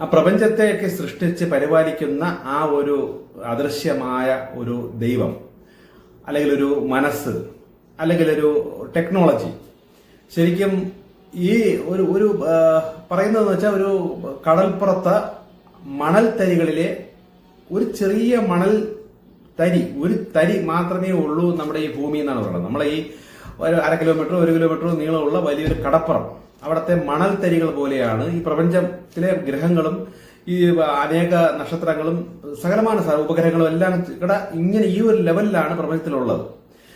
ആ പ്രപഞ്ചത്തെയൊക്കെ സൃഷ്ടിച്ച് പരിപാലിക്കുന്ന ആ ഒരു അദൃശ്യമായ ഒരു ദൈവം അല്ലെങ്കിൽ ഒരു മനസ്സ് അല്ലെങ്കിൽ ഒരു ടെക്നോളജി ശരിക്കും ഈ ഒരു ഒരു പറയുന്നതെന്ന് വെച്ചാൽ ഒരു കടൽപ്പുറത്ത് മണൽ തരികളിലെ ഒരു ചെറിയ മണൽ തരി ഒരു തരി മാത്രമേ ഉള്ളൂ നമ്മുടെ ഈ ഭൂമി എന്നാണ് പറയുന്നത് നമ്മളെ ഈ ഒരു അര കിലോമീറ്റർ ഒരു കിലോമീറ്റർ നീളമുള്ള വലിയൊരു കടപ്പുറം. അവിടുത്തെ മണൽ തരികൾ പോലെയാണ് ഈ പ്രപഞ്ചത്തിലെ ഗ്രഹങ്ങളും ഈ അനേക നക്ഷത്രങ്ങളും സകലമാണ് ഉപഗ്രഹങ്ങളും എല്ലാം ഇവിടെ ഇങ്ങനെ ഈ ഒരു ലെവലിലാണ് പ്രപഞ്ചത്തിലുള്ളത്.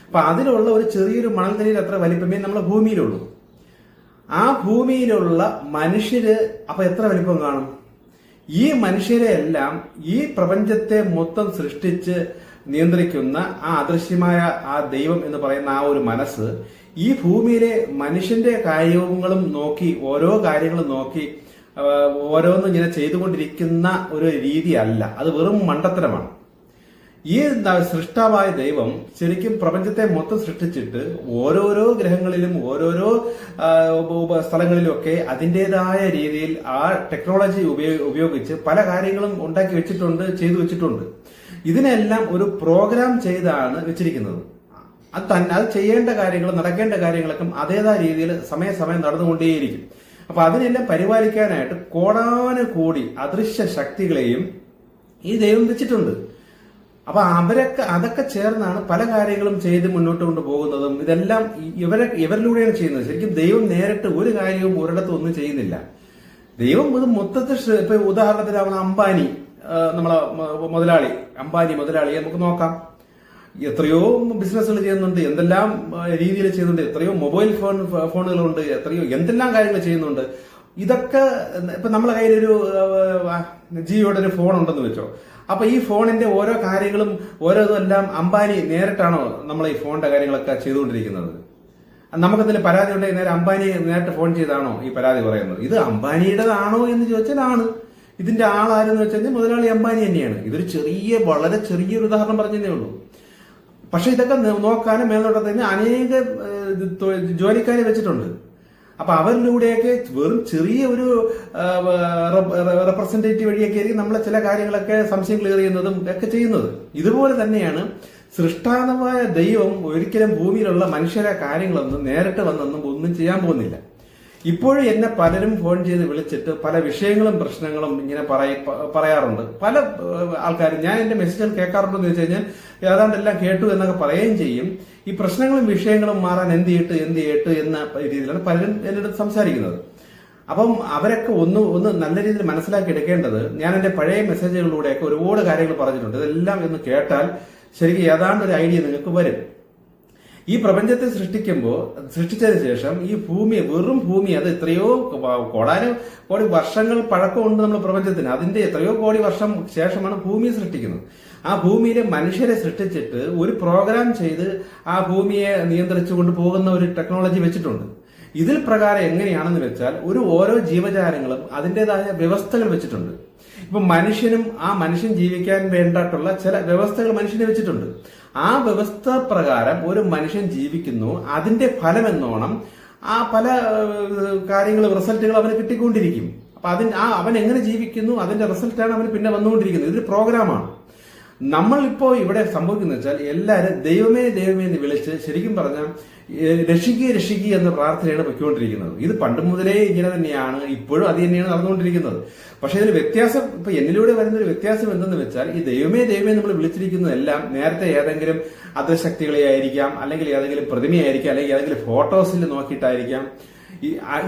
അപ്പൊ അതിലുള്ള ഒരു ചെറിയൊരു മണൽ തരിയിൽ അത്ര വലിപ്പമേ നമ്മുടെ ഭൂമിയിലുള്ളൂ. ആ ഭൂമിയിലുള്ള മനുഷ്യര് അപ്പൊ എത്ര വലിപ്പം കാണും? ഈ മനുഷ്യരെ എല്ലാം ഈ പ്രപഞ്ചത്തെ മൊത്തം സൃഷ്ടിച്ച് നിയന്ത്രിക്കുന്ന ആ അദൃശ്യമായ ആ ദൈവം എന്ന് പറയുന്ന ആ ഒരു മനസ്സ് ഈ ഭൂമിയിലെ മനുഷ്യന്റെ കാര്യങ്ങളും നോക്കി ഓരോ കാര്യങ്ങളും നോക്കി ഓരോന്നും ഇങ്ങനെ ചെയ്തുകൊണ്ടിരിക്കുന്ന ഒരു രീതിയല്ല. അത് വെറും മണ്ടത്തരമാണ്. ഈ സൃഷ്ടാവായ ദൈവം ശരിക്കും പ്രപഞ്ചത്തെ മൊത്തം സൃഷ്ടിച്ചിട്ട് ഓരോരോ ഗ്രഹങ്ങളിലും ഓരോരോ സ്ഥലങ്ങളിലുമൊക്കെ അതിന്റെതായ രീതിയിൽ ആ ടെക്നോളജി ഉപയോ- ഉപയോഗിച്ച് പല കാര്യങ്ങളും ഉണ്ടാക്കി വെച്ചിട്ടുണ്ട് ചെയ്തു വെച്ചിട്ടുണ്ട്. ഇതിനെല്ലാം ഒരു പ്രോഗ്രാം ചെയ്താണ് വെച്ചിരിക്കുന്നത്. അത് തന്നെ അത് ചെയ്യേണ്ട കാര്യങ്ങൾ നടക്കേണ്ട കാര്യങ്ങളൊക്കെ അതേതായ രീതിയിൽ സമയസമയം നടന്നുകൊണ്ടേയിരിക്കും. അപ്പൊ അതിനെല്ലാം പരിപാലിക്കാനായിട്ട് കോടാനു കോടി അദൃശ്യ ശക്തികളെയും ഈ ദൈവം വെച്ചിട്ടുണ്ട്. അപ്പൊ അവരൊക്കെ അതൊക്കെ ചേർന്നാണ് പല കാര്യങ്ങളും ചെയ്ത് മുന്നോട്ട് കൊണ്ടുപോകുന്നതും ഇതെല്ലാം ഇവരെ ഇവരിലൂടെയാണ് ചെയ്യുന്നത്. ശരിക്കും ദൈവം നേരിട്ട് ഒരു കാര്യവും ഒരിടത്തും ഒന്നും ചെയ്യുന്നില്ല. ദൈവം ഇത് മൊത്തത്തിൽ ഇപ്പൊ ഉദാഹരണത്തിന് അവൻ അംബാനി നമ്മളെ മുതലാളി അംബാനി മുതലാളിയെ നമുക്ക് നോക്കാം. എത്രയോ ബിസിനസ്സുകൾ ചെയ്യുന്നുണ്ട് എന്തെല്ലാം രീതിയിൽ ചെയ്യുന്നുണ്ട് എത്രയോ മൊബൈൽ ഫോൺ ഫോണുകളുണ്ട് എത്രയോ എന്തെല്ലാം കാര്യങ്ങൾ ചെയ്യുന്നുണ്ട്. ഇതൊക്കെ ഇപ്പൊ നമ്മളെ കയ്യിലൊരു ജിയോയുടെ ഒരു ഫോൺ ഉണ്ടെന്ന് വെച്ചോ. അപ്പൊ ഈ ഫോണിന്റെ ഓരോ കാര്യങ്ങളും ഓരോന്നും എല്ലാം അംബാനി നേരിട്ടാണോ നമ്മൾ ഈ ഫോണിന്റെ കാര്യങ്ങളൊക്കെ ചെയ്തുകൊണ്ടിരിക്കുന്നത്? നമുക്കെന്തെങ്കിലും പരാതി ഉണ്ടെങ്കിൽ നേരെ അംബാനി നേരിട്ട് ഫോൺ ചെയ്താണോ ഈ പരാതി പറയുന്നത്? ഇത് അംബാനിയുടേതാണോ എന്ന് ചോദിച്ചാൽ ആണ് ഇതിന്റെ ആളാരെന്ന് വെച്ചാൽ മുതലാളി അംബാനി തന്നെയാണ്. ഇതൊരു ചെറിയ വളരെ ചെറിയൊരു ഉദാഹരണം പറഞ്ഞതേ ഉള്ളൂ. പക്ഷെ ഇതൊക്കെ നോക്കാനും മേൽനോട്ടത്തിന് അനേക ജോലിക്കാരെ വെച്ചിട്ടുണ്ട്. അപ്പൊ അവരിലൂടെയൊക്കെ വെറും ചെറിയ ഒരു റെപ്രസെന്റേറ്റീവ് വഴിയൊക്കെ ആയിരിക്കും നമ്മളെ ചില കാര്യങ്ങളൊക്കെ സംശയം ക്ലിയർ ചെയ്യുന്നതും ഒക്കെ ചെയ്യുന്നത്. ഇതുപോലെ തന്നെയാണ് സൃഷ്ടാനമായ ദൈവം ഒരിക്കലും ഭൂമിയിലുള്ള മനുഷ്യരെ കാര്യങ്ങളൊന്നും നേരിട്ട് വന്നൊന്നും ഒന്നും ചെയ്യാൻ പോകുന്നില്ല. ഇപ്പോഴും എന്നെ പലരും ഫോൺ ചെയ്ത് വിളിച്ചിട്ട് പല വിഷയങ്ങളും പ്രശ്നങ്ങളും ഇങ്ങനെ പറയ- പറയാറുണ്ട്. പല ആൾക്കാരും. ഞാൻ എന്റെ മെസ്സേജുകൾ കേൾക്കാറുണ്ടെന്ന് വെച്ച് കഴിഞ്ഞാൽ ഏതാണ്ട് എല്ലാം കേട്ടു എന്നൊക്കെ പറയുകയും ചെയ്യും. ഈ പ്രശ്നങ്ങളും വിഷയങ്ങളും മാറാൻ എന്ത് ചെയ്യട്ട് എന്ത് ചെയ്യട്ട് എന്ന രീതിയിലാണ് പലരും എന്റെ അടുത്ത് സംസാരിക്കുന്നത്. അപ്പം അവരൊക്കെ ഒന്ന് ഒന്ന് നല്ല രീതിയിൽ മനസ്സിലാക്കി എടുക്കേണ്ടത് ഞാൻ എന്റെ പഴയ മെസ്സേജുകളിലൂടെയൊക്കെ ഒരുപാട് കാര്യങ്ങൾ പറഞ്ഞിട്ടുണ്ട്. ഇതെല്ലാം എന്ന് കേട്ടാൽ ശരിക്കും ഏതാണ്ട് ഒരു ഐഡിയ നിങ്ങൾക്ക് വരും. ഈ പ്രപഞ്ചത്തെ സൃഷ്ടിക്കുമ്പോൾ സൃഷ്ടിച്ചതിന് ശേഷം ഈ ഭൂമി വെറും ഭൂമി അത് എത്രയോ കോടാനും കോടി വർഷങ്ങൾ പഴക്കമുണ്ട് നമ്മൾ പ്രപഞ്ചത്തിന്. അതിന്റെ എത്രയോ കോടി വർഷം ശേഷമാണ് ഭൂമി സൃഷ്ടിക്കുന്നത്. ആ ഭൂമിയിലെ മനുഷ്യരെ സൃഷ്ടിച്ചിട്ട് ഒരു പ്രോഗ്രാം ചെയ്ത് ആ ഭൂമിയെ നിയന്ത്രിച്ചു കൊണ്ട് പോകുന്ന ഒരു ടെക്നോളജി വെച്ചിട്ടുണ്ട്. ഇതിൽ പ്രകാരം എങ്ങനെയാണെന്ന് വെച്ചാൽ ഒരു ഓരോ ജീവജാലങ്ങളും അതിന്റെതായ വ്യവസ്ഥകൾ വെച്ചിട്ടുണ്ട്. ഇപ്പൊ മനുഷ്യനും ആ മനുഷ്യൻ ജീവിക്കാൻ വേണ്ടിയിട്ടുള്ള ചില വ്യവസ്ഥകൾ മനുഷ്യനെ വെച്ചിട്ടുണ്ട്. ആ വ്യവസ്ഥ പ്രകാരം ഒരു മനുഷ്യൻ ജീവിക്കുന്നു അതിന്റെ ഫലം എന്നോണം ആ പല കാര്യങ്ങൾ റിസൾട്ടുകൾ അവന് കിട്ടിക്കൊണ്ടിരിക്കും. അപ്പൊ അതിന് ആ അവൻ എങ്ങനെ ജീവിക്കുന്നു അതിന്റെ റിസൾട്ടാണ് അവന് പിന്നെ വന്നുകൊണ്ടിരിക്കുന്നത്. ഇതൊരു പ്രോഗ്രാമാണ് നമ്മളിപ്പോ ഇവിടെ സംഭവിക്കുന്നത് വെച്ചാൽ എല്ലാവരും ദൈവമേ ദൈവമേ എന്ന് വിളിച്ച് ശരിക്കും പറഞ്ഞാൽ രക്ഷിക്കുക രക്ഷിക്കുക എന്ന പ്രാർത്ഥനയാണ് പൊയ്ക്കൊണ്ടിരിക്കുന്നത്. ഇത് പണ്ട് മുതലേ ഇങ്ങനെ തന്നെയാണ് ഇപ്പോഴും അത് തന്നെയാണ് നടന്നുകൊണ്ടിരിക്കുന്നത്. പക്ഷെ ഇതിൽ വ്യത്യാസം ഇപ്പൊ എന്നിലൂടെ വരുന്ന ഒരു വ്യത്യാസം എന്തെന്ന് വെച്ചാൽ ഈ ദൈവമേ ദൈവമേ നമ്മൾ വിളിച്ചിരിക്കുന്നതെല്ലാം നേരത്തെ ഏതെങ്കിലും അദൃശക്തികളെ ആയിരിക്കാം അല്ലെങ്കിൽ ഏതെങ്കിലും പ്രതിമയായിരിക്കാം അല്ലെങ്കിൽ ഏതെങ്കിലും ഫോട്ടോസിൽ നോക്കിയിട്ടായിരിക്കാം.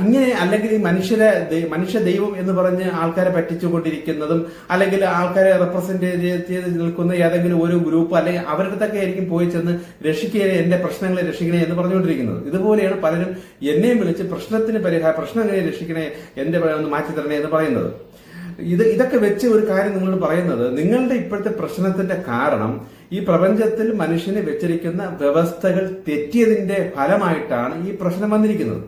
ഇങ്ങനെ അല്ലെങ്കിൽ ഈ മനുഷ്യരെ മനുഷ്യ ദൈവം എന്ന് പറഞ്ഞ് ആൾക്കാരെ പറ്റിച്ചുകൊണ്ടിരിക്കുന്നതും അല്ലെങ്കിൽ ആൾക്കാരെ റെപ്രസെന്റ് ചെയ്ത് നിൽക്കുന്ന ഏതെങ്കിലും ഒരു ഗ്രൂപ്പ് അല്ലെങ്കിൽ അവരുടെ ആയിരിക്കും പോയി ചെന്ന് രക്ഷിക്കുക എന്റെ പ്രശ്നങ്ങളെ രക്ഷിക്കണേ എന്ന് പറഞ്ഞുകൊണ്ടിരിക്കുന്നത്. ഇതുപോലെയാണ് പലരും എന്നെയും വിളിച്ച് പ്രശ്നത്തിന് പരിഹാരം പ്രശ്നം എങ്ങനെ രക്ഷിക്കണേ എന്റെ ഒന്ന് മാറ്റി തരണേ എന്ന് പറയുന്നത്. ഇത് ഇതൊക്കെ വെച്ച് ഒരു കാര്യം നിങ്ങളോട് പറയുന്നത് നിങ്ങളുടെ ഇപ്പോഴത്തെ പ്രശ്നത്തിന്റെ കാരണം ഈ പ്രപഞ്ചത്തിൽ മനുഷ്യനെ വെച്ചിരിക്കുന്ന വ്യവസ്ഥകൾ തെറ്റിയതിന്റെ ഫലമായിട്ടാണ് ഈ പ്രശ്നം വന്നിരിക്കുന്നത്.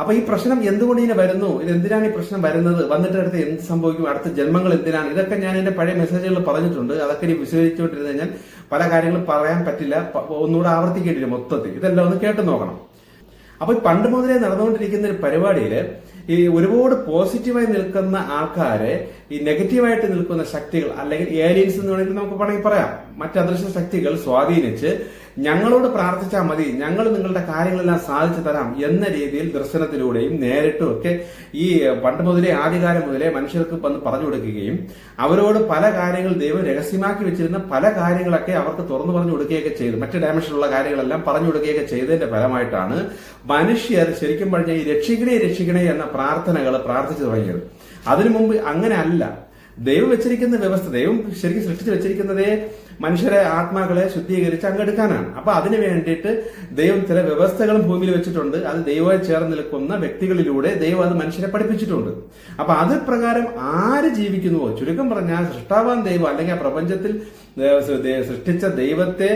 അപ്പൊ ഈ പ്രശ്നം എന്തുകൊണ്ട് ഇങ്ങനെ വരുന്നു? ഇത് എന്തിനാണ് ഈ പ്രശ്നം വരുന്നത്? വന്നിട്ട് അടുത്ത് എന്ത് സംഭവിക്കും? അടുത്ത ജന്മങ്ങൾ എന്തിനാണ്? ഇതൊക്കെ ഞാൻ എന്റെ പഴയ മെസ്സേജുകൾ പറഞ്ഞിട്ടുണ്ട്. അതൊക്കെ ഇനി വിശദീകരിച്ചുകൊണ്ടിരുന്നു കഴിഞ്ഞാൽ പല കാര്യങ്ങളും പറയാൻ പറ്റില്ല. ഒന്നുകൂടെ ആവർത്തിക്കേണ്ടി വരും മൊത്തത്തിൽ. ഇതെല്ലാം ഒന്ന് കേട്ട് നോക്കണം. അപ്പൊ പണ്ട് മുതലേ നടന്നുകൊണ്ടിരിക്കുന്ന ഒരു പരിപാടിയിൽ ഈ ഒരുപാട് പോസിറ്റീവായി നിൽക്കുന്ന ആൾക്കാരെ ഈ നെഗറ്റീവായിട്ട് നിൽക്കുന്ന ശക്തികൾ അല്ലെങ്കിൽ ഏലിയൻസ് എന്ന് വേണമെങ്കിൽ നമുക്ക് വേണമെങ്കിൽ പറയാം. മറ്റ് അദൃശ്യ ശക്തികൾ സ്വാധീനിച്ച് ഞങ്ങളോട് പ്രാർത്ഥിച്ചാൽ മതി. ഞങ്ങൾ നിങ്ങളുടെ കാര്യങ്ങളെല്ലാം സാധിച്ചു തരാം എന്ന രീതിയിൽ ദർശനത്തിലൂടെയും നേരിട്ടും ഒക്കെ ഈ പണ്ട് മുതലേ ആദ്യകാലം മുതലേ മനുഷ്യർക്ക് വന്ന് പറഞ്ഞു കൊടുക്കുകയും അവരോട് പല കാര്യങ്ങൾ ദൈവം രഹസ്യമാക്കി വെച്ചിരുന്ന പല കാര്യങ്ങളൊക്കെ അവർക്ക് തുറന്നു പറഞ്ഞു കൊടുക്കുകയൊക്കെ ചെയ്തു. മറ്റ് ഡയമെൻഷനിലുള്ള കാര്യങ്ങളെല്ലാം പറഞ്ഞു കൊടുക്കുകയൊക്കെ ചെയ്തതിന്റെ ഫലമായിട്ടാണ് മനുഷ്യർ ശരിക്കും പറഞ്ഞാൽ ഈ രക്ഷിക്കണേ രക്ഷിക്കണേ എന്ന പ്രാർത്ഥനകൾ പ്രാർത്ഥിച്ചു തുടങ്ങിയത്. അതിനു മുമ്പ് അങ്ങനെ അല്ല ദൈവം വെച്ചിരിക്കുന്ന വ്യവസ്ഥ ദൈവം ശരിക്കും സൃഷ്ടിച്ചു വെച്ചിരിക്കുന്നതേ മനുഷ്യരെ ആത്മാക്കളെ ശുദ്ധീകരിച്ച് അങ്ങെടുക്കാനാണ്. അപ്പൊ അതിനു വേണ്ടിയിട്ട് ദൈവം ചില വ്യവസ്ഥകളും ഭൂമിയിൽ വെച്ചിട്ടുണ്ട്. അത് ദൈവമായി ചേർന്ന് നിൽക്കുന്ന വ്യക്തികളിലൂടെ ദൈവം അത് മനുഷ്യരെ പഠിപ്പിച്ചിട്ടുണ്ട്. അപ്പൊ അത് പ്രകാരം ആര് ജീവിക്കുന്നുവോ? ചുരുക്കം പറഞ്ഞാൽ സൃഷ്ടാവാൻ ദൈവം അല്ലെങ്കിൽ ആ പ്രപഞ്ചത്തിൽ സൃഷ്ടിച്ച ദൈവത്തെ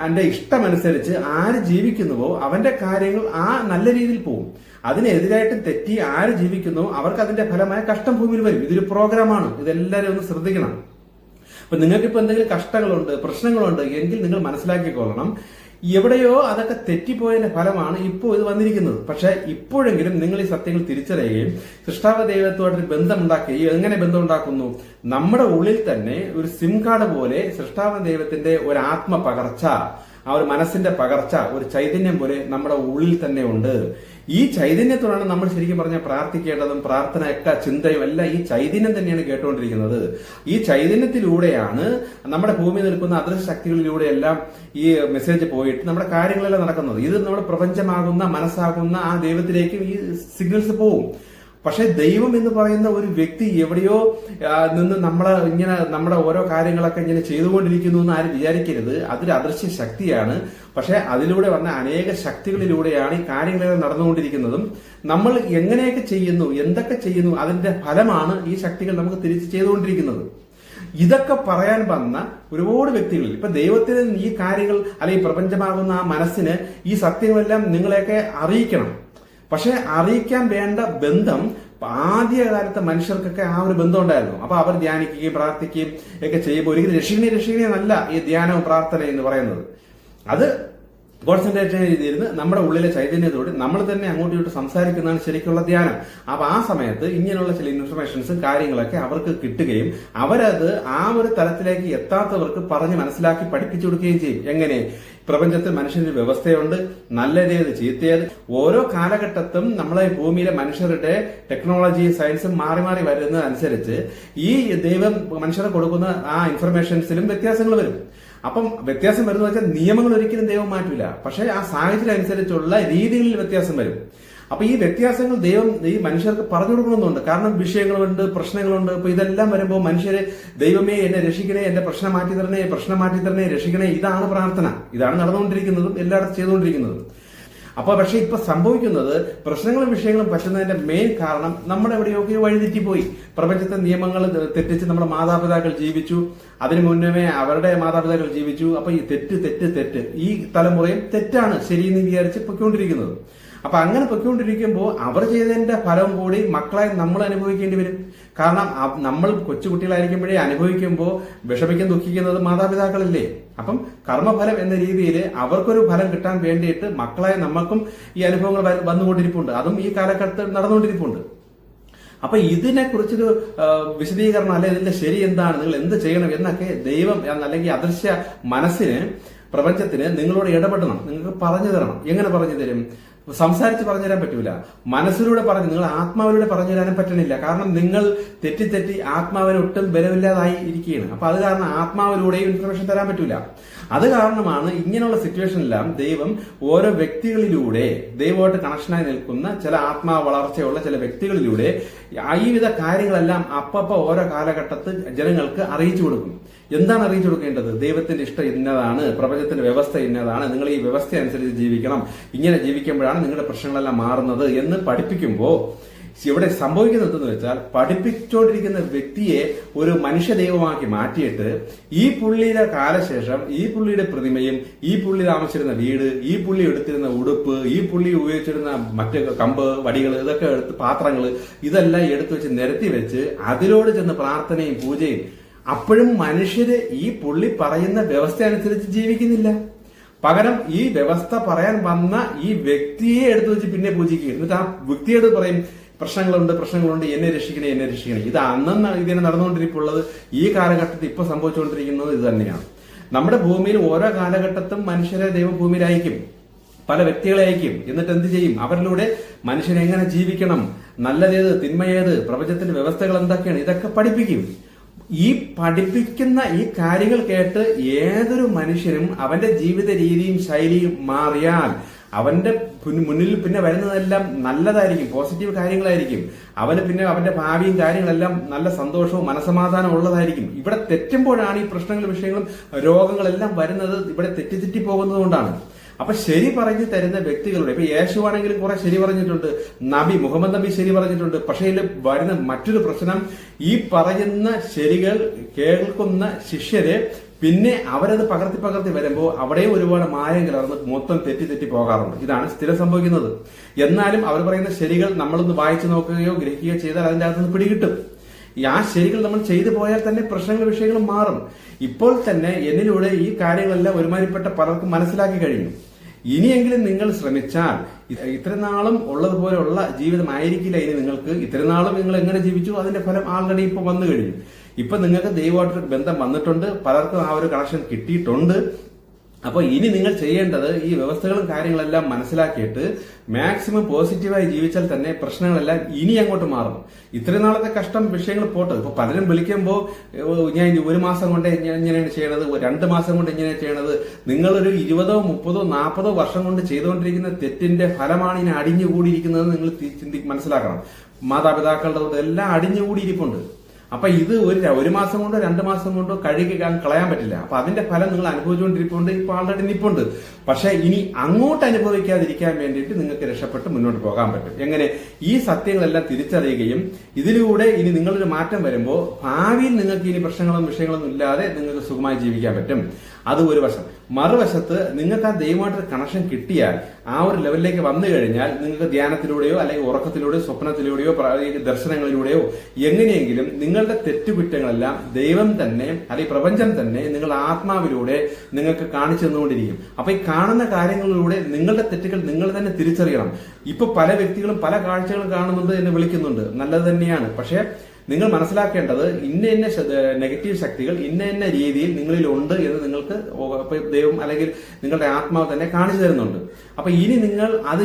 അതിന്റെ ഇഷ്ടമനുസരിച്ച് ആര് ജീവിക്കുന്നുവോ അവന്റെ കാര്യങ്ങൾ ആ നല്ല രീതിയിൽ പോകും അതിനെതിരായിട്ട് തെറ്റി ആര് ജീവിക്കുന്നു? അവർക്ക് അതിന്റെ ഫലമായ കഷ്ടം ഭൂമിയിൽ വരും. ഇതൊരു പ്രോഗ്രാമാണ്. ഇതെല്ലാവരും ഒന്ന് ശ്രദ്ധിക്കണം. അപ്പൊ നിങ്ങൾക്ക് ഇപ്പൊ എന്തെങ്കിലും കഷ്ടങ്ങളുണ്ട് പ്രശ്നങ്ങളുണ്ട് എങ്കിൽ നിങ്ങൾ മനസ്സിലാക്കിക്കൊള്ളണം. എവിടെയോ അതൊക്കെ തെറ്റിപ്പോയതിന്റെ ഫലമാണ് ഇപ്പോൾ ഇത് വന്നിരിക്കുന്നത്. പക്ഷെ ഇപ്പോഴെങ്കിലും നിങ്ങൾ ഈ സത്യങ്ങൾ തിരിച്ചറിയുകയും സൃഷ്ടാവ ദൈവത്തോടൊരു ബന്ധമുണ്ടാക്കുകയും എങ്ങനെ ബന്ധമുണ്ടാക്കുന്നു? നമ്മുടെ ഉള്ളിൽ തന്നെ ഒരു സിം കാർഡ് പോലെ സൃഷ്ടാവ ദൈവത്തിന്റെ ഒരു ആത്മ പകർച്ച ആ ഒരു മനസ്സിന്റെ പകർച്ച ഒരു ചൈതന്യം പോലെ നമ്മുടെ ഉള്ളിൽ തന്നെ ഉണ്ട്. ഈ ചൈതന്യത്തോടാണ് നമ്മൾ ശരിക്കും പറഞ്ഞാൽ പ്രാർത്ഥിക്കേണ്ടതും പ്രാർത്ഥനയൊക്കെ ചിന്തയും എല്ലാം ഈ ചൈതന്യം തന്നെയാണ് കേട്ടുകൊണ്ടിരിക്കുന്നത്. ഈ ചൈതന്യത്തിലൂടെയാണ് നമ്മുടെ ഭൂമി നിൽക്കുന്ന അദൃശ്യ ശക്തികളിലൂടെ എല്ലാം ഈ മെസ്സേജ് പോയിട്ട് നമ്മുടെ കാര്യങ്ങളെല്ലാം നടക്കുന്നത്. ഇത് നമ്മുടെ പ്രപഞ്ചമാകുന്ന മനസ്സാകുന്ന ആ ദൈവത്തിലേക്കും ഈ സിഗ്നൽസ് പോവും. പക്ഷെ ദൈവം എന്ന് പറയുന്ന ഒരു വ്യക്തി എവിടെയോ നിന്ന് നമ്മളെ ഇങ്ങനെ നമ്മുടെ ഓരോ കാര്യങ്ങളൊക്കെ ഇങ്ങനെ ചെയ്തുകൊണ്ടിരിക്കുന്നു എന്ന് ആരും വിചാരിക്കരുത്. അതൊരു അദൃശ്യ ശക്തിയാണ്. പക്ഷെ അതിലൂടെ വന്ന അനേക ശക്തികളിലൂടെയാണ് ഈ കാര്യങ്ങളെല്ലാം നടന്നുകൊണ്ടിരിക്കുന്നതും. നമ്മൾ എങ്ങനെയൊക്കെ ചെയ്യുന്നു എന്തൊക്കെ ചെയ്യുന്നു അതിന്റെ ഫലമാണ് ഈ ശക്തികൾ നമുക്ക് തിരിച്ച് ചെയ്തുകൊണ്ടിരിക്കുന്നത്. ഇതൊക്കെ പറയാൻ വന്ന ഒരുപാട് വ്യക്തികൾ ഇപ്പൊ ദൈവത്തിന് ഈ കാര്യങ്ങൾ അല്ലെങ്കിൽ പ്രപഞ്ചമാകുന്ന ആ മനസ്സിന് ഈ സത്യങ്ങളെല്ലാം നിങ്ങളെയൊക്കെ അറിയിക്കണം. പക്ഷെ അറിയിക്കാൻ വേണ്ട ബന്ധം ആദ്യകാലത്തെ മനുഷ്യർക്കൊക്കെ ആ ഒരു ബന്ധം ഉണ്ടായിരുന്നു. അപ്പൊ അവർ ധ്യാനിക്കുകയും പ്രാർത്ഥിക്കുകയും ഒക്കെ ചെയ്യുമ്പോൾ ഒരിക്കലും രക്ഷിക്കണേ രക്ഷിക്കണേ ഈ ധ്യാനവും പ്രാർത്ഥന എന്ന് പറയുന്നത്. അത് കോൺസെൻട്രേഷൻ ചെയ്തിരുന്ന് നമ്മുടെ ഉള്ളിലെ ചൈതന്യത്തോട് നമ്മൾ തന്നെ അങ്ങോട്ടും ഇങ്ങോട്ട് സംസാരിക്കുന്നതാണ് ശരിക്കുള്ള ധ്യാനം. അപ്പൊ ആ സമയത്ത് ഇങ്ങനെയുള്ള ചില ഇൻഫർമേഷൻസും കാര്യങ്ങളൊക്കെ അവർക്ക് കിട്ടുകയും അവരത് ആ ഒരു തലത്തിലേക്ക് എത്താത്തവർക്ക് പറഞ്ഞ് മനസ്സിലാക്കി പഠിപ്പിച്ചു കൊടുക്കുകയും ചെയ്യും. എങ്ങനെ? പ്രപഞ്ചത്തിൽ മനുഷ്യന്റെ വ്യവസ്ഥയുണ്ട്. നല്ലതേത് ചീത്തയേത്? ഓരോ കാലഘട്ടത്തും നമ്മളെ ഭൂമിയിലെ മനുഷ്യരുടെ ടെക്നോളജി സയൻസും മാറി മാറി വരുന്നതനുസരിച്ച് ഈ ദൈവം മനുഷ്യരെ കൊടുക്കുന്ന ആ ഇൻഫർമേഷൻസിലും വ്യത്യാസങ്ങൾ വരും. അപ്പം വ്യത്യാസം വരുന്ന വെച്ചാൽ നിയമങ്ങൾ ഒരിക്കലും ദൈവം മാറ്റില്ല പക്ഷേ ആ സാഹചര്യം അനുസരിച്ചുള്ള രീതികളിൽ വ്യത്യാസം വരും. അപ്പൊ ഈ വ്യത്യാസങ്ങൾ ദൈവം ഈ മനുഷ്യർക്ക് പറഞ്ഞു കൊടുക്കണമെന്നുണ്ട്. കാരണം വിഷയങ്ങളുണ്ട് പ്രശ്നങ്ങളുണ്ട്. ഇപ്പൊ ഇതെല്ലാം വരുമ്പോൾ മനുഷ്യരെ ദൈവമേ എന്നെ രക്ഷിക്കണേ എന്റെ പ്രശ്നം മാറ്റി തരണേ പ്രശ്നം മാറ്റി തരണേ രക്ഷിക്കണേ ഇതാണ് പ്രാർത്ഥന. ഇതാണ് നടന്നുകൊണ്ടിരിക്കുന്നതും എല്ലായിടത്തും ചെയ്തുകൊണ്ടിരിക്കുന്നതും. അപ്പൊ പക്ഷെ ഇപ്പൊ സംഭവിക്കുന്നത് പ്രശ്നങ്ങളും വിഷയങ്ങളും പറ്റുന്നതിന്റെ മെയിൻ കാരണം നമ്മുടെ എവിടെയൊക്കെ വഴിതെറ്റിപ്പോയി. പ്രപഞ്ചത്തെ നിയമങ്ങൾ തെറ്റിച്ച് നമ്മുടെ മാതാപിതാക്കൾ ജീവിച്ചു. അതിനു മുന്നമേ അവരുടെ മാതാപിതാക്കൾ ജീവിച്ചു. അപ്പൊ ഈ തെറ്റ് തെറ്റ് തെറ്റ് ഈ തലമുറയും തെറ്റാണ് ശരിയെന്ന് വിചാരിച്ച് പൊയ്ക്കൊണ്ടിരിക്കുന്നത്. അപ്പൊ അങ്ങനെ പൊയ്ക്കൊണ്ടിരിക്കുമ്പോൾ അവർ ചെയ്തതിന്റെ ഫലം കൂടി മക്കളെ നമ്മൾ അനുഭവിക്കേണ്ടി വരും. കാരണം നമ്മൾ കൊച്ചുകുട്ടികളായിരിക്കുമ്പോഴേ അനുഭവിക്കുമ്പോൾ വിഷമിക്കും ദുഃഖിക്കുന്നത് മാതാപിതാക്കളല്ലേ? അപ്പം കർമ്മഫലം എന്ന രീതിയിൽ അവർക്കൊരു ഫലം കിട്ടാൻ വേണ്ടിയിട്ട് മക്കളായ നമ്മൾക്കും ഈ അനുഭവങ്ങൾ വന്നുകൊണ്ടിരിപ്പുണ്ട്. അതും ഈ കാലഘട്ടത്തിൽ നടന്നുകൊണ്ടിരിപ്പുണ്ട്. അപ്പൊ ഇതിനെ കുറിച്ചൊരു വിശദീകരണം അല്ലെ ഇതിന്റെ ശരി എന്താണ് നിങ്ങൾ എന്ത് ചെയ്യണം എന്നൊക്കെ ദൈവം അല്ലെങ്കിൽ അദൃശ്യ മനസ്സിന് പ്രപഞ്ചത്തിന് നിങ്ങളോട് ഇടപെടണം. നിങ്ങൾക്ക് പറഞ്ഞു തരണം. എങ്ങനെ പറഞ്ഞു തരും? സംസാരിച്ച് പറഞ്ഞു തരാൻ പറ്റൂല. മനസ്സിലൂടെ പറഞ്ഞു നിങ്ങൾ ആത്മാവിലൂടെ പറഞ്ഞു തരാനും പറ്റണില്ല. കാരണം നിങ്ങൾ തെറ്റി തെറ്റി ആത്മാവിന് ഒട്ടും ബലമില്ലാതായി ഇരിക്കുകയാണ്. അപ്പൊ അത് കാരണം ആത്മാവിലൂടെയും ഇൻഫർമേഷൻ തരാൻ പറ്റൂല. അത് കാരണമാണ് ഇങ്ങനെയുള്ള സിറ്റുവേഷനിലെല്ലാം ദൈവം ഓരോ വ്യക്തികളിലൂടെ ദൈവമായിട്ട് കണക്ഷനായി നിൽക്കുന്ന ചില ആത്മാ വളർച്ചയുള്ള ചില വ്യക്തികളിലൂടെ ഈ വിധ കാര്യങ്ങളെല്ലാം അപ്പപ്പ ഓരോ കാലഘട്ടത്തിൽ ജനങ്ങൾക്ക് അറിയിച്ചു കൊടുക്കും. എന്താണ് അറിയിച്ചു കൊടുക്കേണ്ടത്? ദൈവത്തിന്റെ ഇഷ്ടം ഇന്നതാണ് പ്രപഞ്ചത്തിന്റെ വ്യവസ്ഥ ഇന്നതാണ് നിങ്ങൾ ഈ വ്യവസ്ഥ അനുസരിച്ച് ജീവിക്കണം. ഇങ്ങനെ ജീവിക്കുമ്പോഴാണ് നിങ്ങളുടെ പ്രശ്നങ്ങളെല്ലാം മാറുന്നത് എന്ന് പഠിപ്പിക്കുമ്പോൾ ഇവിടെ സംഭവിക്കുന്നത് എന്തെന്ന് വെച്ചാൽ പഠിപ്പിച്ചുകൊണ്ടിരിക്കുന്ന വ്യക്തിയെ ഒരു മനുഷ്യ ദൈവമാക്കി മാറ്റിയിട്ട് ഈ പുള്ളിയുടെ കാലശേഷം ഈ പുള്ളിയുടെ പ്രതിമയും ഈ പുള്ളി താമസിച്ചിരുന്ന വീട് ഈ പുള്ളി എടുത്തിരുന്ന ഉടുപ്പ് ഈ പുള്ളി ഉപയോഗിച്ചിരുന്ന മറ്റ് കമ്പ് വടികൾ ഇതൊക്കെ എടുത്ത് പാത്രങ്ങൾ ഇതെല്ലാം എടുത്തു വെച്ച് നിരത്തി വെച്ച് അതിലോട് ചെന്ന് പ്രാർത്ഥനയും പൂജയും അപ്പോഴും മനുഷ്യര് ഈ പുള്ളി പറയുന്ന വ്യവസ്ഥ അനുസരിച്ച് ജീവിക്കുന്നില്ല. പകരം ഈ വ്യവസ്ഥ പറയാൻ വന്ന ഈ വ്യക്തിയെ എടുത്തു വെച്ച് പിന്നെ പൂജിക്കുക എന്നിട്ട് ആ വ്യക്തിയോട് പറയും പ്രശ്നങ്ങളുണ്ട് പ്രശ്നങ്ങളുണ്ട് എന്നെ രക്ഷിക്കണേ എന്നെ രക്ഷിക്കണേ. ഇത് അന്നെന്ന് ഇതിനെ നടന്നുകൊണ്ടിരിക്കുള്ളത് ഈ കാലഘട്ടത്തിൽ ഇപ്പൊ സംഭവിച്ചുകൊണ്ടിരിക്കുന്നത് ഇത് തന്നെയാണ്. നമ്മുടെ ഭൂമിയിൽ ഓരോ കാലഘട്ടത്തും മനുഷ്യരെ ദൈവഭൂമിയിൽ അയക്കും പല വ്യക്തികളെ അയക്കും എന്നിട്ട് എന്ത് ചെയ്യും? അവരിലൂടെ മനുഷ്യൻ എങ്ങനെ ജീവിക്കണം? നല്ലതേത് തിന്മയേത് പ്രപഞ്ചത്തിന്റെ വ്യവസ്ഥകൾ എന്തൊക്കെയാണ്? ഇതൊക്കെ പഠിപ്പിക്കും. ഈ പഠിപ്പിക്കുന്ന ഈ കാര്യങ്ങൾ കേട്ട് ഏതൊരു മനുഷ്യനും അവന്റെ ജീവിത രീതിയും ശൈലിയും മാറിയാൽ അവന്റെ മുന്നിൽ പിന്നെ വരുന്നതെല്ലാം നല്ലതായിരിക്കും പോസിറ്റീവ് കാര്യങ്ങളായിരിക്കും. അവന് പിന്നെ അവന്റെ ഭാവിയും കാര്യങ്ങളെല്ലാം നല്ല സന്തോഷവും മനസമാധാനവും ഉള്ളതായിരിക്കും. ഇവിടെ തെറ്റുമ്പോഴാണ് ഈ പ്രശ്നങ്ങളും വിഷയങ്ങളും രോഗങ്ങളെല്ലാം വരുന്നത് ഇവിടെ തെറ്റിതെറ്റി പോകുന്നത് കൊണ്ടാണ്. അപ്പൊ ശരി പറഞ്ഞു തരുന്ന വ്യക്തികളുടെ ഇപ്പൊ യേശു ആണെങ്കിലും കുറെ ശരി പറഞ്ഞിട്ടുണ്ട് നബി മുഹമ്മദ് നബി ശരി പറഞ്ഞിട്ടുണ്ട് പക്ഷേ ഇതിൽ വരുന്ന മറ്റൊരു പ്രശ്നം ഈ പറയുന്ന ശരികൾ കേൾക്കുന്ന ശിഷ്യര് പിന്നെ അവരത് പകർത്തി പകർത്തി വരുമ്പോൾ അവിടെ ഒരുപാട് മായം കലർന്ന് മൊത്തം തെറ്റി തെറ്റി പോകാറുണ്ട്. ഇതാണ് സ്ഥിരം സംഭവിക്കുന്നത്. എന്നാലും അവർ പറയുന്ന ശരികൾ നമ്മളൊന്ന് വായിച്ചു നോക്കുകയോ ഗ്രഹിക്കുകയോ ചെയ്താൽ അതിന്റെ അകത്തുനിന്ന് പിടികിട്ടും. ആ ശരികൾ നമ്മൾ ചെയ്തു പോയാൽ തന്നെ പ്രശ്നങ്ങൾ വിഷയങ്ങളും മാറും. ഇപ്പോൾ തന്നെ എന്നിലൂടെ ഈ കാര്യങ്ങളെല്ലാം ഒരുമാതിരിപ്പെട്ട പലർക്കും മനസ്സിലാക്കി കഴിഞ്ഞു. ഇനിയെങ്കിലും നിങ്ങൾ ശ്രമിച്ചാൽ ഇത്രനാളും ഉള്ളതുപോലെയുള്ള ജീവിതമായിരിക്കില്ല ഇനി നിങ്ങൾക്ക്. ഇത്രനാളും നാളും നിങ്ങൾ എങ്ങനെ ജീവിച്ചു? അതിന്റെ ഫലം ആൾറെഡി ഇപ്പൊ വന്നു കഴിഞ്ഞു. ഇപ്പൊ നിങ്ങൾക്ക് ദൈവമായിട്ടൊരു ബന്ധം വന്നിട്ടുണ്ട്. പലർക്കും ആ ഒരു കണക്ഷൻ കിട്ടിയിട്ടുണ്ട്. അപ്പോൾ ഇനി നിങ്ങൾ ചെയ്യേണ്ടത് ഈ വ്യവസ്ഥകളും കാര്യങ്ങളെല്ലാം മനസ്സിലാക്കിയിട്ട് മാക്സിമം പോസിറ്റീവായി ജീവിച്ചാൽ തന്നെ പ്രശ്നങ്ങളെല്ലാം ഇനി അങ്ങോട്ട് മാറും. ഇത്രയും നാളത്തെ കഷ്ടം വിഷയങ്ങൾ പോട്ടെ. ഇപ്പൊ പലരും വിളിക്കുമ്പോൾ ഞാൻ ഒരു മാസം കൊണ്ട് ഇങ്ങനെയാണ് ചെയ്യണത്? രണ്ട് മാസം കൊണ്ട് ഇങ്ങനെയാണ് ചെയ്യണത്? നിങ്ങളൊരു ഇരുപതോ മുപ്പതോ നാൽപ്പതോ വർഷം കൊണ്ട് ചെയ്തുകൊണ്ടിരിക്കുന്ന തെറ്റിന്റെ ഫലമാണ് ഇനി അടിഞ്ഞുകൂടിയിരിക്കുന്നത് നിങ്ങൾ ചിന്തി മനസ്സിലാക്കണം. മാതാപിതാക്കളുടെ എല്ലാം അടിഞ്ഞുകൂടിയിരിപ്പുണ്ട്. അപ്പൊ ഇത് ഒരു ഒരു മാസം കൊണ്ടോ രണ്ട് മാസം കൊണ്ടോ കഴുകി കളയാൻ പറ്റില്ല. അപ്പൊ അതിന്റെ ഫലം നിങ്ങൾ അനുഭവിച്ചുകൊണ്ടിരിക്കുന്നുണ്ട് ഇപ്പൊ ആൾറെഡി നിപ്പുണ്ട്. പക്ഷെ ഇനി അങ്ങോട്ട് അനുഭവിക്കാതിരിക്കാൻ വേണ്ടിയിട്ട് നിങ്ങൾക്ക് രക്ഷപ്പെട്ട് മുന്നോട്ട് പോകാൻ പറ്റും. എങ്ങനെ? ഈ സത്യങ്ങളെല്ലാം തിരിച്ചറിയുകയും ഇതിലൂടെ ഇനി നിങ്ങളൊരു മാറ്റം വരുമ്പോൾ ഭാവിയിൽ നിങ്ങൾക്ക് ഇനി പ്രശ്നങ്ങളും വിഷയങ്ങളൊന്നും ഇല്ലാതെ നിങ്ങൾക്ക് സുഖമായി ജീവിക്കാൻ പറ്റും. അത് ഒരു വശം. മറുവശത്ത് നിങ്ങൾക്ക് ആ ദൈവമായിട്ട് കണക്ഷൻ കിട്ടിയാൽ ആ ഒരു ലെവലിലേക്ക് വന്നു കഴിഞ്ഞാൽ നിങ്ങൾക്ക് ധ്യാനത്തിലൂടെയോ അല്ലെങ്കിൽ ഉറക്കത്തിലൂടെയോ സ്വപ്നത്തിലൂടെയോ ദർശനങ്ങളിലൂടെയോ എങ്ങനെയെങ്കിലും നിങ്ങളുടെ തെറ്റുകുറ്റങ്ങളെല്ലാം ദൈവം തന്നെ അല്ലെങ്കിൽ പ്രപഞ്ചം തന്നെ നിങ്ങളുടെ ആത്മാവിലൂടെ നിങ്ങൾക്ക് കാണിച്ചു തന്നുകൊണ്ടിരിക്കും. അപ്പൊ ഈ കാണുന്ന കാര്യങ്ങളിലൂടെ നിങ്ങളുടെ തെറ്റുകൾ നിങ്ങൾ തന്നെ തിരിച്ചറിയണം. ഇപ്പൊ പല വ്യക്തികളും പല കാഴ്ചകളും കാണുന്നുണ്ട് എന്ന് വിളിക്കുന്നുണ്ട്. നല്ലത് തന്നെയാണ്. പക്ഷേ നിങ്ങൾ മനസ്സിലാക്കേണ്ടത് ഇന്ന ഇന്ന നെഗറ്റീവ് ശക്തികൾ ഇന്ന ഇന്ന രീതിയിൽ നിങ്ങളിൽ ഉണ്ട് എന്ന് നിങ്ങൾക്ക് ദൈവം അല്ലെങ്കിൽ നിങ്ങളുടെ ആത്മാവ് തന്നെ കാണിച്ചു തരുന്നുണ്ട്. അപ്പൊ ഇനി നിങ്ങൾ അത്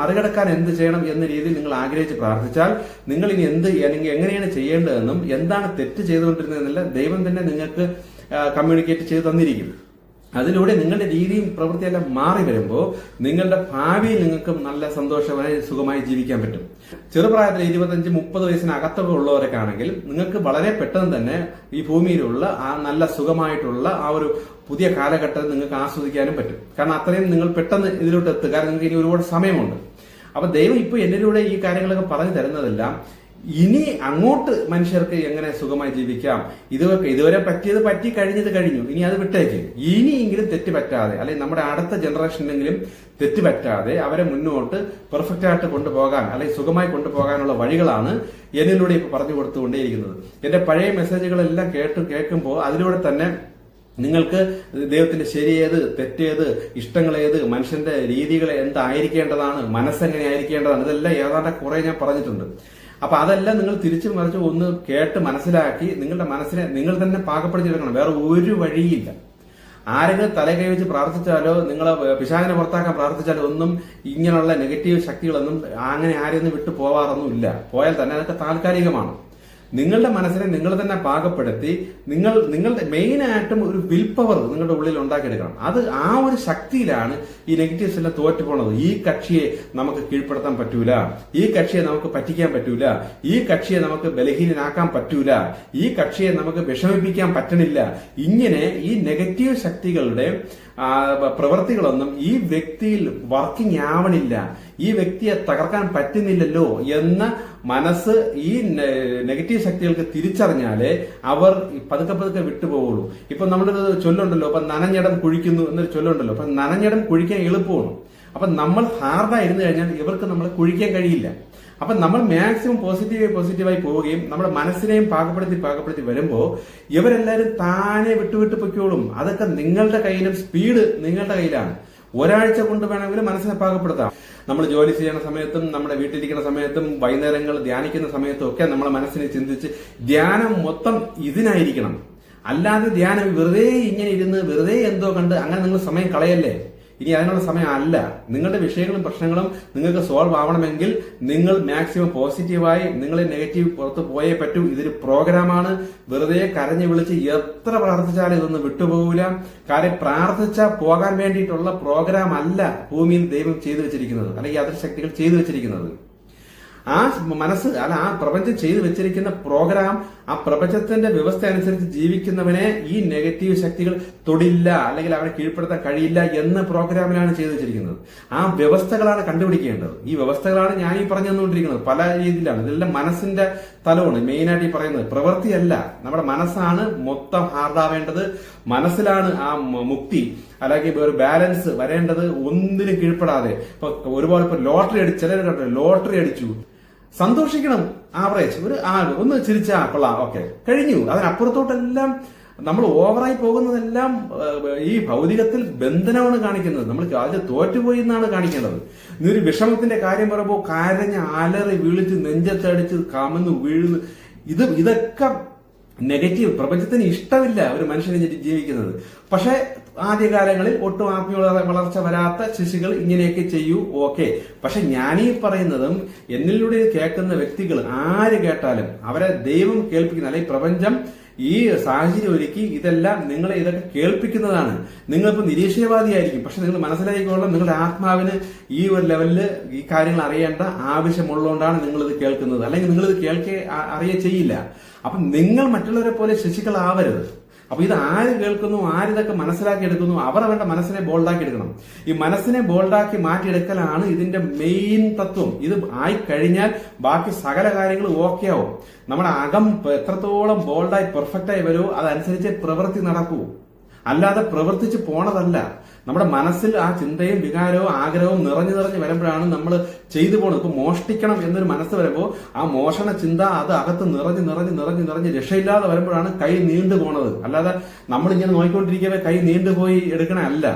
മറികടക്കാൻ എന്ത് ചെയ്യണം എന്ന രീതിയിൽ നിങ്ങൾ ആഗ്രഹിച്ച് പ്രാർത്ഥിച്ചാൽ നിങ്ങൾ ഇനി എന്ത് അല്ലെങ്കിൽ എങ്ങനെയാണ് ചെയ്യേണ്ടതെന്നും എന്താണ് തെറ്റ് ചെയ്തുകൊണ്ടിരുന്നതെന്നല്ല ദൈവം തന്നെ നിങ്ങൾക്ക് കമ്മ്യൂണിക്കേറ്റ് ചെയ്ത് തന്നിരിക്കും അതിലൂടെ നിങ്ങളുടെ രീതിയും പ്രവൃത്തിയെല്ലാം മാറി വരുമ്പോൾ നിങ്ങളുടെ ഭാവിയിൽ നിങ്ങൾക്ക് നല്ല സന്തോഷമായി സുഖമായി ജീവിക്കാൻ പറ്റും. ചെറുപ്രായത്തിൽ ഇരുപത്തഞ്ച് മുപ്പത് വയസ്സിനകത്തൊക്കെ ഉള്ളവരൊക്കെ ആണെങ്കിൽ നിങ്ങൾക്ക് വളരെ പെട്ടെന്ന് തന്നെ ഈ ഭൂമിയിലുള്ള ആ നല്ല സുഖമായിട്ടുള്ള ആ ഒരു പുതിയ കാലഘട്ടം നിങ്ങൾക്ക് ആസ്വദിക്കാനും പറ്റും. കാരണം അത്രയും നിങ്ങൾ പെട്ടെന്ന് ഇതിലോട്ട് എത്തുക കാരണം നിങ്ങൾക്ക് ഇനി ഒരുപാട് സമയമുണ്ട്. അപ്പൊ ദൈവം ഇപ്പൊ എന്നിലൂടെ ഈ കാര്യങ്ങളൊക്കെ പറഞ്ഞു തരുന്നതെല്ലാം ഇനി അങ്ങോട്ട് മനുഷ്യർക്ക് എങ്ങനെ സുഖമായി ജീവിക്കാം? ഇതൊക്കെ ഇതുവരെ പറ്റിയത് പറ്റി കഴിഞ്ഞത് കഴിഞ്ഞു. ഇനി അത് വിട്ടേക്ക്. ഇനിയെങ്കിലും തെറ്റ് പറ്റാതെ അല്ലെങ്കിൽ നമ്മുടെ അടുത്ത ജനറേഷനെങ്കിലും തെറ്റ് പറ്റാതെ അവരെ മുന്നോട്ട് പെർഫെക്റ്റ് ആയിട്ട് കൊണ്ടുപോകാൻ അല്ലെങ്കിൽ സുഖമായി കൊണ്ടുപോകാനുള്ള വഴികളാണ് എന്നിലൂടെ ഇപ്പൊ പറഞ്ഞു കൊടുത്തുകൊണ്ടേയിരിക്കുന്നത്. എന്റെ പഴയ മെസ്സേജുകളെല്ലാം കേട്ട് കേൾക്കുമ്പോൾ അതിലൂടെ തന്നെ നിങ്ങൾക്ക് ദൈവത്തിന്റെ ശരിയേത് തെറ്റേത് ഇഷ്ടങ്ങളേത് മനുഷ്യന്റെ രീതികൾ എന്തായിരിക്കേണ്ടതാണ് മനസ്സെങ്ങനെ ആയിരിക്കേണ്ടതാണ് ഇതെല്ലാം ഏതാണ്ട് കുറെ ഞാൻ പറഞ്ഞിട്ടുണ്ട്. അപ്പൊ അതെല്ലാം നിങ്ങൾ തിരിച്ചു മറിച്ച് ഒന്ന് കേട്ട് മനസ്സിലാക്കി നിങ്ങളുടെ മനസ്സിനെ നിങ്ങൾ തന്നെ പാകപ്പെടുത്തിയെടുക്കണം വേറെ ഒരു വഴിയില്ല. ആരെങ്കിലും തല കൈവച്ച് പ്രാർത്ഥിച്ചാലോ നിങ്ങളെ പിശാചിനെ പുറത്താക്കാൻ പ്രാർത്ഥിച്ചാലോ ഒന്നും ഇങ്ങനെയുള്ള നെഗറ്റീവ് ശക്തികളൊന്നും അങ്ങനെ ആരെയൊന്നും വിട്ടു പോവാറൊന്നും ഇല്ല പോയാൽ തന്നെ അതൊക്കെ താൽക്കാലികമാണ്. നിങ്ങളുടെ മനസ്സിനെ നിങ്ങൾ തന്നെ പാകപ്പെടുത്തി നിങ്ങൾ നിങ്ങളുടെ മെയിൻ ആയിട്ടും ഒരു വിൽ പവർ നിങ്ങളുടെ ഉള്ളിൽ ഉണ്ടാക്കിയെടുക്കണം. അത് ആ ഒരു ശക്തിയിലാണ് ഈ നെഗറ്റീവ്സ് എല്ലാം തോറ്റു പോണത് ഈ കക്ഷിയെ നമുക്ക് കീഴ്പ്പെടുത്താൻ പറ്റൂല. ഈ കക്ഷിയെ നമുക്ക് പറ്റിക്കാൻ പറ്റൂല. ഈ കക്ഷിയെ നമുക്ക് ബലഹീനനാക്കാൻ പറ്റൂല. ഈ കക്ഷിയെ നമുക്ക് വിഷമിപ്പിക്കാൻ പറ്റണില്ല. ഇങ്ങനെ ഈ നെഗറ്റീവ് ശക്തികളുടെ പ്രവൃത്തികളൊന്നും ഈ വ്യക്തിയിൽ വർക്കിംഗ് ആവണില്ല. ഈ വ്യക്തിയെ തകർക്കാൻ പറ്റുന്നില്ലല്ലോ എന്ന മനസ്സ് ഈ നെഗറ്റീവ് ശക്തികൾക്ക് തിരിച്ചറിഞ്ഞാലേ അവർ പതുക്കെ പതുക്കെ വിട്ടുപോകുള്ളൂ ഇപ്പൊ നമ്മളൊരു ചൊല്ലുണ്ടല്ലോ അപ്പൊ നനഞ്ഞടം കുഴിക്കുന്നു എന്നൊരു ചൊല്ലുണ്ടല്ലോ. അപ്പൊ നനഞ്ഞടം കുഴിക്കാൻ എളുപ്പമാണ്. അപ്പൊ നമ്മൾ ഹാർഡായിരുന്നു കഴിഞ്ഞാൽ ഇവർക്ക് നമ്മൾ കുഴിക്കാൻ കഴിയില്ല. അപ്പൊ നമ്മൾ മാക്സിമം പോസിറ്റീവായി പോസിറ്റീവായി പോവുകയും നമ്മുടെ മനസ്സിനെയും പാകപ്പെടുത്തി പാകപ്പെടുത്തി വരുമ്പോൾ ഇവരെല്ലാവരും താനെ വിട്ടുവിട്ട് പൊയ്ക്കോളും. അതൊക്കെ നിങ്ങളുടെ കയ്യിലും സ്പീഡ് നിങ്ങളുടെ കയ്യിലാണ്. ഒരാഴ്ച കൊണ്ട് വേണമെങ്കിൽ മനസ്സിനെ പാകപ്പെടുത്താം. നമ്മൾ ജോലി ചെയ്യുന്ന സമയത്തും നമ്മുടെ വീട്ടിലിരിക്കുന്ന സമയത്തും വൈകുന്നേരങ്ങൾ ധ്യാനിക്കുന്ന സമയത്തും ഒക്കെ നമ്മളെ മനസ്സിനെ ചിന്തിച്ച് ധ്യാനം മൊത്തം ഇതിനായിരിക്കണം. അല്ലാതെ ധ്യാനം വെറുതെ ഇങ്ങനെ ഇരുന്ന് വെറുതെ എന്തോ കണ്ട് അങ്ങനെ നിങ്ങൾ സമയം കളയല്ലേ? ഇനി അതിനുള്ള സമയമല്ല നിങ്ങളുടെ വിഷയങ്ങളും പ്രശ്നങ്ങളും നിങ്ങൾക്ക് സോൾവ് ആവണമെങ്കിൽ നിങ്ങൾ മാക്സിമം പോസിറ്റീവായി നിങ്ങൾ നെഗറ്റീവ് പുറത്ത് പോയേ പറ്റൂ. ഇതൊരു പ്രോഗ്രാമാണ് വെറുതെ കരഞ്ഞു വിളിച്ച് എത്ര പ്രാർത്ഥിച്ചാലും ഇതൊന്നും വിട്ടുപോകില്ല കാര്യം പ്രാർത്ഥിച്ചാൽ പോകാൻ വേണ്ടിയിട്ടുള്ള പ്രോഗ്രാം അല്ല ഭൂമിയിൽ ദൈവം ചെയ്തു വെച്ചിരിക്കുന്നത്. അല്ലെങ്കിൽ അതർ ശക്തികൾ ചെയ്തു വെച്ചിരിക്കുന്നത്. ആ മനസ്സ് അല്ല ആ പ്രപഞ്ചം ചെയ്തു വെച്ചിരിക്കുന്ന പ്രോഗ്രാം ആ പ്രപഞ്ചത്തിന്റെ വ്യവസ്ഥ അനുസരിച്ച് ജീവിക്കുന്നവനെ ഈ നെഗറ്റീവ് ശക്തികൾ തൊടില്ല അല്ലെങ്കിൽ അവനെ കീഴ്പ്പെടുത്താൻ കഴിയില്ല എന്ന പ്രോഗ്രാമിലാണ് ചെയ്തു വെച്ചിരിക്കുന്നത് ആ വ്യവസ്ഥകളാണ് കണ്ടുപിടിക്കേണ്ടത്. ഈ വ്യവസ്ഥകളാണ് ഞാൻ ഈ പറഞ്ഞു തന്നുകൊണ്ടിരിക്കുന്നത് പല രീതിയിലാണ്. ഇതെല്ലാം മനസ്സിന്റെ തലമാണ്. മെയിനായിട്ട് ഈ പറയുന്നത് പ്രവൃത്തിയല്ല. നമ്മുടെ മനസ്സാണ് മൊത്തം ഹാർഡാവേണ്ടത്. മനസ്സിലാണ് ആ മുക്തി അല്ലെങ്കിൽ ഒരു ബാലൻസ് വരേണ്ടത്. ഒന്നിനും കീഴ്പ്പെടാതെ. ഇപ്പൊ ഒരുപാട് ഇപ്പൊ ലോട്ടറി അടിച്ചു ചിലർ ലോട്ടറി അടിച്ചു. സന്തോഷിക്കണം. ആവറേജ് ഒരു ആ ഒന്ന് ചിരിച്ചാ കൊള്ളാം. ഓക്കെ കഴിഞ്ഞു. അതിനപ്പുറത്തോട്ടെല്ലാം നമ്മൾ ഓവറായി പോകുന്നതെല്ലാം ഈ ഭൗതികത്തിൽ ബന്ധനമാണ് കാണിക്കുന്നത്. നമ്മൾ അതിൽ തോറ്റുപോയി എന്നാണ് കാണിക്കേണ്ടത് ഇന്നൊരു ഒരു വിഷമത്തിന്റെ കാര്യം പറയുമ്പോൾ കരഞ്ഞ് അലറി വിളിച്ച് നെഞ്ചത്തടിച്ച് കമന്ന് വീഴുന്നു. ഇത് ഇതൊക്കെ നെഗറ്റീവ് പ്രപഞ്ചത്തിന് ഇഷ്ടമില്ല ഒരു മനുഷ്യനെ ജീവിക്കുന്നത്. പക്ഷെ ആദ്യകാലങ്ങളിൽ ഒട്ടും ആത്മീയ വള- വളർച്ച വരാത്ത ശിശുക്കൾ ഇങ്ങനെയൊക്കെ ചെയ്യൂ ഓക്കെ. പക്ഷെ ഞാനീ പറയുന്നതും എന്നിലൂടെ കേൾക്കുന്ന വ്യക്തികൾ ആര് കേട്ടാലും അവരെ ദൈവം കേൾപ്പിക്കുന്ന അല്ലെങ്കിൽ പ്രപഞ്ചം ഈ സാഹചര്യം ഒരുക്കി ഇതെല്ലാം നിങ്ങളെ ഇതൊക്കെ കേൾപ്പിക്കുന്നതാണ്. നിങ്ങളിപ്പോൾ നിരീക്ഷണവാദിയായിരിക്കും. പക്ഷെ നിങ്ങൾ മനസ്സിലാക്കിക്കൊള്ളാം നിങ്ങളുടെ ആത്മാവിന് ഈ ഒരു ലെവലിൽ ഈ കാര്യങ്ങൾ അറിയേണ്ട ആവശ്യമുള്ളതുകൊണ്ടാണ് നിങ്ങൾ ഇത് കേൾക്കുന്നത്. അല്ലെങ്കിൽ നിങ്ങൾ ഇത് കേൾക്കേ അറിയേ ചെയ്യില്ല. അപ്പം നിങ്ങൾ മറ്റുള്ളവരെ പോലെ ശിശുക്കളാവരുത്. അപ്പൊ ഇത് ആര് കേൾക്കുന്നു ആരിതൊക്കെ മനസ്സിലാക്കി എടുക്കുന്നു അവർ അവരുടെ മനസ്സിനെ ബോൾഡാക്കി എടുക്കണം. ഈ മനസ്സിനെ ബോൾഡാക്കി മാറ്റിയെടുക്കലാണ് ഇതിന്റെ മെയിൻ തത്വം. ഇത് ആയി കഴിഞ്ഞാൽ ബാക്കി സകല കാര്യങ്ങളും ഓക്കെ ആവും. നമ്മുടെ അകം എത്രത്തോളം ബോൾഡായി പെർഫെക്റ്റ് ആയി വരുമോ അതനുസരിച്ച് പ്രവൃത്തി നടക്കൂ. അല്ലാതെ പ്രവർത്തിച്ച് പോണതല്ല. നമ്മുടെ മനസ്സിൽ ആ ചിന്തയും വികാരവും ആഗ്രഹവും നിറഞ്ഞു നിറഞ്ഞു വരുമ്പോഴാണ് നമ്മൾ ചെയ്തു പോകുന്നത് ഇപ്പൊ മോഷ്ടിക്കണം എന്നൊരു മനസ്സ് വരുമ്പോൾ ആ മോഷണ ചിന്ത അത് അകത്ത് നിറഞ്ഞു നിറഞ്ഞ് നിറഞ്ഞ് നിറഞ്ഞ് രക്ഷയില്ലാതെ വരുമ്പോഴാണ് കൈ നീണ്ടു പോണത്. അല്ലാതെ നമ്മൾ ഇങ്ങനെ നോക്കിക്കൊണ്ടിരിക്കവേ കൈ നീണ്ടുപോയി എടുക്കണ അല്ല.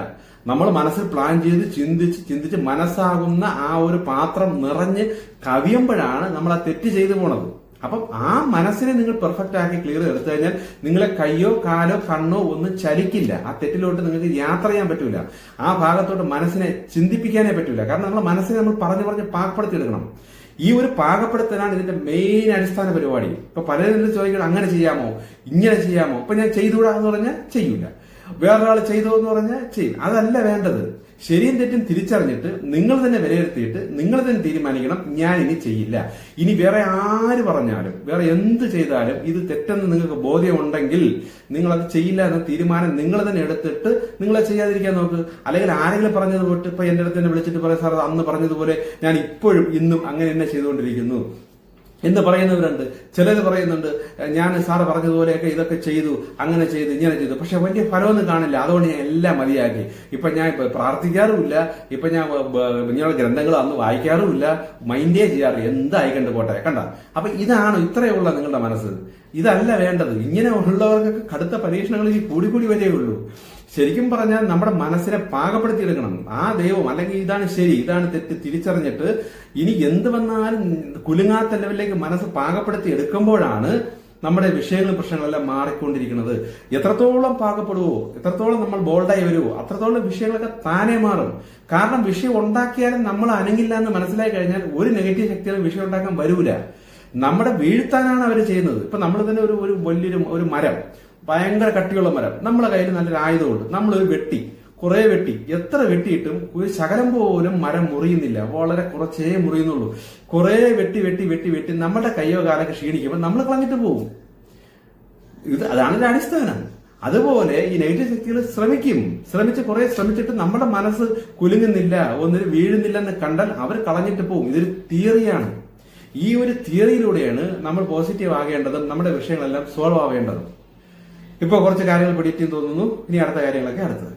നമ്മൾ മനസ്സിൽ പ്ലാൻ ചെയ്ത് ചിന്തിച്ച് ചിന്തിച്ച് മനസ്സാകുന്ന ആ ഒരു പാത്രം നിറഞ്ഞ് കവിയുമ്പോഴാണ് നമ്മൾ ആ തെറ്റ് ചെയ്തു പോണത്. അപ്പം ആ മനസ്സിനെ നിങ്ങൾ പെർഫെക്റ്റ് ആക്കി ക്ലിയർ എടുത്തു കഴിഞ്ഞാൽ നിങ്ങളെ കയ്യോ കാലോ കണ്ണോ ഒന്നും ചലിക്കില്ല. ആ തെറ്റിലോട്ട് നിങ്ങൾക്ക് യാത്ര ചെയ്യാൻ പറ്റൂല. ആ ഭാഗത്തോട്ട് മനസ്സിനെ ചിന്തിപ്പിക്കാനേ പറ്റൂല. കാരണം നമ്മൾ മനസ്സിനെ നമ്മൾ പറഞ്ഞു പറഞ്ഞ് പാകപ്പെടുത്തി എടുക്കണം ഈ ഒരു പാകപ്പെടുത്തലാണ് ഇതിന്റെ മെയിൻ അടിസ്ഥാന പരിപാടി. ഇപ്പൊ പലരും ചോദിക്കണം അങ്ങനെ ചെയ്യാമോ? ഇങ്ങനെ ചെയ്യാമോ? ഇപ്പൊ ഞാൻ ചെയ്തുകൂടാ എന്ന് പറഞ്ഞാൽ ചെയ്യൂല. വേറൊരാൾ ചെയ്തോ എന്ന് പറഞ്ഞാൽ ചെയ്യും. അതല്ല വേണ്ടത്. ശരിയും തെറ്റും തിരിച്ചറിഞ്ഞിട്ട് നിങ്ങൾ തന്നെ വിലയിരുത്തിയിട്ട് നിങ്ങൾ തന്നെ തീരുമാനിക്കണം ഞാൻ ഇനി ചെയ്യില്ല. ഇനി വേറെ ആര് പറഞ്ഞാലും വേറെ എന്ത് ചെയ്താലും ഇത് തെറ്റെന്ന് നിങ്ങൾക്ക് ബോധ്യമുണ്ടെങ്കിൽ നിങ്ങൾ അത് ചെയ്യില്ല എന്ന തീരുമാനം നിങ്ങൾ തന്നെ എടുത്തിട്ട് നിങ്ങളെ ചെയ്യാതിരിക്കാൻ നോക്ക്. അല്ലെങ്കിൽ ആരെങ്കിലും പറഞ്ഞത് പോയിട്ട് ഇപ്പൊ എന്റെ അടുത്ത് തന്നെ വിളിച്ചിട്ട് പറയാം സാർ അന്ന് പറഞ്ഞതുപോലെ ഞാൻ ഇപ്പോഴും ഇന്നും അങ്ങനെ തന്നെ ചെയ്തുകൊണ്ടിരിക്കുന്നു. എന്ന് പറയുന്നവരുണ്ട്. ചിലർ പറയുന്നുണ്ട് ഞാൻ സാറ് പറഞ്ഞതുപോലെയൊക്കെ ഇതൊക്കെ ചെയ്തു അങ്ങനെ ചെയ്തു ഇങ്ങനെ ചെയ്തു. പക്ഷെ വലിയ ഫലമൊന്നും കാണില്ല. അതുകൊണ്ട് ഞാൻ എല്ലാം മതിയാക്കി. ഇപ്പൊ ഞാൻ പ്രാർത്ഥിക്കാറുമില്ല. ഇപ്പൊ ഞാൻ ഇങ്ങനെയുള്ള ഗ്രന്ഥങ്ങൾ അന്ന് വായിക്കാറുമില്ല. മൈൻഡേ ചെയ്യാറില്ല എന്തായിക്കണ്ട് പോട്ടെ. കണ്ട? അപ്പൊ ഇതാണ് ഇത്രയുള്ള നിങ്ങളുടെ മനസ്സ്. ഇതല്ല വേണ്ടത്. ഇങ്ങനെ ഉള്ളവർക്കൊക്കെ കടുത്ത പരീക്ഷണങ്ങൾ ഈ കൂടി വരേ വരികയുള്ളൂ ശരിക്കും പറഞ്ഞാൽ നമ്മുടെ മനസ്സിനെ പാകപ്പെടുത്തിയെടുക്കണം. ആ ദൈവം അല്ലെങ്കിൽ ഇതാണ് ശരി ഇതാണ് തെറ്റ് തിരിച്ചറിഞ്ഞിട്ട് ഇനി എന്ത് വന്നാലും കുലുങ്ങാത്ത ലെവലിലേക്ക് മനസ്സ് പാകപ്പെടുത്തി എടുക്കുമ്പോഴാണ് നമ്മുടെ വിഷയങ്ങളും പ്രശ്നങ്ങളെല്ലാം മാറിക്കൊണ്ടിരിക്കുന്നത്. എത്രത്തോളം പാകപ്പെടുവോ എത്രത്തോളം നമ്മൾ ബോൾഡായി വരുമോ അത്രത്തോളം വിഷയങ്ങളൊക്കെ താനെ മാറും. കാരണം വിഷയം ഉണ്ടാക്കിയാലും നമ്മൾ അനങ്ങില്ല എന്ന് മനസ്സിലായി കഴിഞ്ഞാൽ ഒരു നെഗറ്റീവ് ശക്തികളും വിഷയം ഉണ്ടാക്കാൻ വരൂല. നമ്മുടെ വീഴ്ത്താനാണ് അവർ ചെയ്യുന്നത്. ഇപ്പൊ നമ്മൾ തന്നെ ഒരു ഒരു വലിയൊരു ഒരു മരം. ഭയങ്കര കട്ടിയുള്ള മരം. നമ്മളെ കയ്യിൽ നല്ലൊരു ആയുധമുണ്ട്. നമ്മളൊരു വെട്ടി. കുറെ വെട്ടി. എത്ര വെട്ടിയിട്ടും ഒരു ശകലം പോലും മരം മുറിയുന്നില്ല. വളരെ കുറച്ചേ മുറിയുന്നുള്ളൂ. കുറെ വെട്ടി വെട്ടി വെട്ടി വെട്ടി നമ്മുടെ കയ്യോ കാലൊക്കെ ക്ഷീണിക്കുമ്പോൾ നമ്മൾ കളഞ്ഞിട്ട് പോകും. ഇത് അതാണ് ഒരു അടിസ്ഥാനം. അതുപോലെ ഈ നെഗറ്റീവ് ശക്തികൾ ശ്രമിക്കും. ശ്രമിച്ച് കുറെ ശ്രമിച്ചിട്ട് നമ്മുടെ മനസ്സ് കുലുങ്ങുന്നില്ല ഒന്നിന് വീഴുന്നില്ല എന്ന് കണ്ടാൽ അവർ കളഞ്ഞിട്ട് പോകും. ഇതൊരു തിയറിയാണ്. ഈ ഒരു തിയറിയിലൂടെയാണ് നമ്മൾ പോസിറ്റീവ് ആകേണ്ടതും നമ്മുടെ വിഷയങ്ങളെല്ലാം സോൾവ് ആവേണ്ടതും. ഇപ്പോൾ കുറച്ച് കാര്യങ്ങൾ പിടിയിട്ടും തോന്നുന്നു. ഇനി അടുത്ത കാര്യങ്ങളൊക്കെ അടുത്തത്.